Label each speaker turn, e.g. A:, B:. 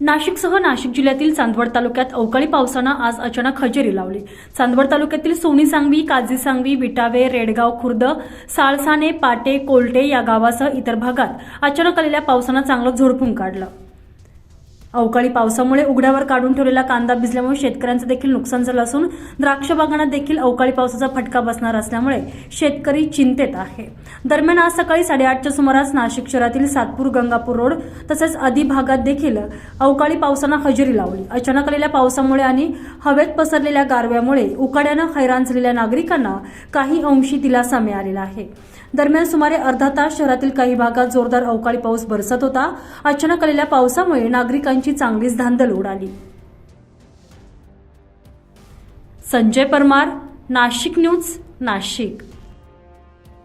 A: नाशिकसह नाशिक जिल्ह्यातील चांदवड तालुक्यात अवकाळी पावसानं आज अचानक हजेरी लावली. चांदवड तालुक्यातील सोनी सांगवी काजी सांगवी विटावे रेडगाव खुर्द साळसाने पाटे कोलटे या गावासह इतर भागात अचानक आलेल्या पावसानं चांगलं झोडपून काढलं. अवकाळी पावसामुळे उघड्यावर काढून ठेवलेला कांदा भिजल्यामुळे शेतकऱ्यांचं देखील नुकसान झालं असून द्राक्ष बागांना देखील अवकाळी पावसाचा फटका बसणार असल्यामुळे शेतकरी चिंतेत आहे. दरम्यान आज सकाळी साडेआठच्या सुमारास नाशिक शहरातील सातपूर गंगापूर रोड तसेच आदी भागात देखील अवकाळी पावसानं हजेरी लावली. अचानक आलेल्या पावसामुळे आणि हवेत पसरलेल्या गारव्यामुळे उकाड्यानं हैराण झालेल्या नागरिकांना काही अंशी दिलासा मिळालेला आहे. दरम्यान सुमारे अर्धा तास शहरातील काही भागात जोरदार अवकाळी पाऊस बरसत होता. अचानक आलेल्या पावसामुळे नागरिकांची चांगलीच धांदल उडाली. संजय परमार नाशिक न्यूज नाशिक.